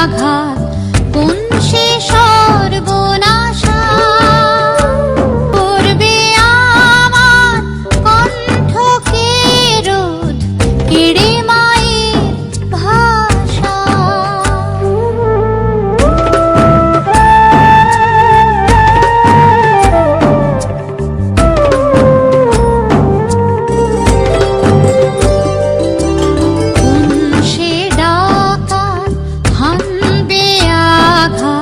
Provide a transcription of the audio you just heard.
আঘাত आभा